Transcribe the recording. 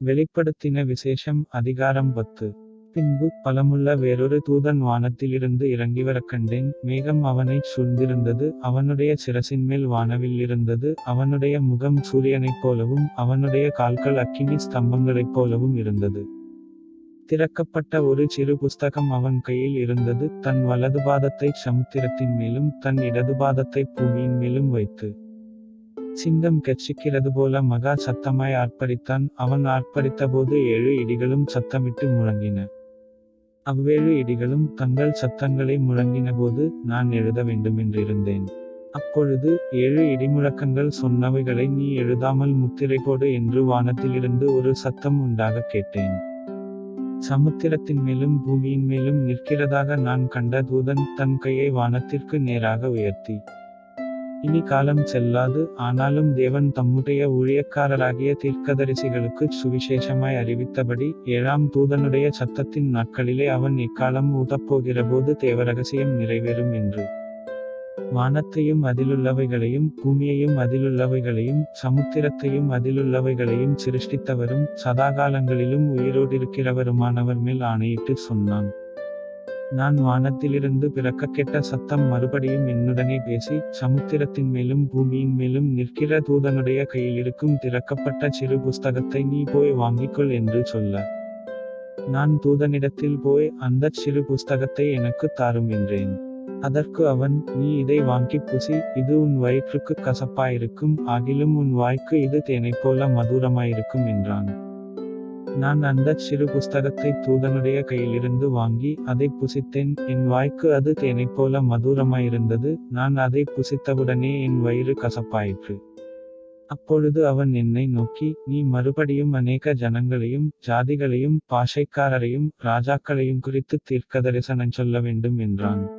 வெளிப்படுத்தின விசேஷம் அதிகாரம் பத்து. பின்பு பலமுள்ள வேறொரு தூதன் வானத்திலிருந்து இறங்கிவரக் கண்டேன். மேகம் அவனைச் சூழ்ந்திருந்தது. அவனுடைய சிரசின்மேல் வானவில் இருந்தது. அவனுடைய முகம் சூரியனைப் போலவும் அவனுடைய கால்கள் அக்கினி ஸ்தம்பங்களைப் போலவும் இருந்தது. திறக்கப்பட்ட ஒரு சிறு புஸ்தகம் அவன் கையில் இருந்தது. தன் வலது பாதத்தைச் சமுத்திரத்தின் மேலும் தன் இடது பாதத்தைப் பூமியின் மேலும் வைத்து. சிங்கம் கெச்சிக்கிறது போல மகா சத்தமாய் ஆர்ப்பரித்தான். அவன் ஆர்ப்பரித்த போது ஏழு இடிகளும் சத்தமிட்டு முழங்கின. அவ்வேழு இடிகளும் தங்கள் சத்தங்களை முழங்கின போது நான் எழுத வேண்டும் என்றிருந்தேன் அப்பொழுது ஏழு இடிமுழக்கங்கள் சொன்னவைகளை நீ எழுதாமல் முத்திரை போடு என்று வானத்திலிருந்து ஒரு சத்தம் உண்டாக கேட்டேன். சமுத்திரத்தின் மேலும் பூமியின் மேலும் நிற்கிறதாக நான் கண்ட தூதன் தன் கையை வானத்திற்கு நேராக உயர்த்தி. இனி காலம் செல்லாது ஆனாலும் தேவன் தம்முடைய ஊழியக்காரராகிய தீர்க்கதரிசிகளுக்கு சுவிசேஷமாய் அறிவித்தபடி ஏழாம் தூதனுடைய சத்தத்தின் நாட்களிலே அவன் எக்காலம் ஊதப்போகிறபோது தேவரகசியம் நிறைவேறும் என்று. வானத்தையும் அதிலுள்ளவைகளையும் பூமியையும் அதிலுள்ளவைகளையும் சமுத்திரத்தையும் அதிலுள்ளவைகளையும் சிருஷ்டித்தவரும் சதாகாலங்களிலும் உயிரோடிருக்கிறவருமானவர் மேல் ஆணையிட்டு சொன்னான். நான் வானத்திலிருந்து பிறக்க கெட்ட சத்தம் மறுபடியும் என்னுடனே பேசி சமுத்திரத்தின் மேலும் பூமியின் மேலும் நிற்கிற தூதனுடைய கையில் இருக்கும் திறக்கப்பட்ட சிறு புஸ்தகத்தை நீ போய் வாங்கிக்கொள் என்று சொல்ல. நான் தூதனிடத்தில் போய் அந்தச் சிறு புஸ்தகத்தை எனக்கு தாரும் என்றேன். அதற்கு அவன் நீ இதை வாங்கிப் புசி இது உன் வயிற்றுக்கு கசப்பாயிருக்கும் ஆகிலும் உன் வாய்க்கு இது தேனை போல மதுரமாயிருக்கும் என்றான். நான் அந்த சிறு புஸ்தகத்தை தூதனுடைய கையிலிருந்து வாங்கி அதை புசித்தேன். என் வாய்க்கு அது தேனைப் போல மதுரமாயிருந்தது. நான் அதை புசித்தவுடனே என் வயிறு கசப்பாயிற்று. அப்பொழுது அவன் என்னை நோக்கி நீ மறுபடியும் அநேக ஜனங்களையும் ஜாதிகளையும் பாஷைக்காரரையும் ராஜாக்களையும் குறித்து தீர்க்கதரிசனம் சொல்ல வேண்டும் என்றான்.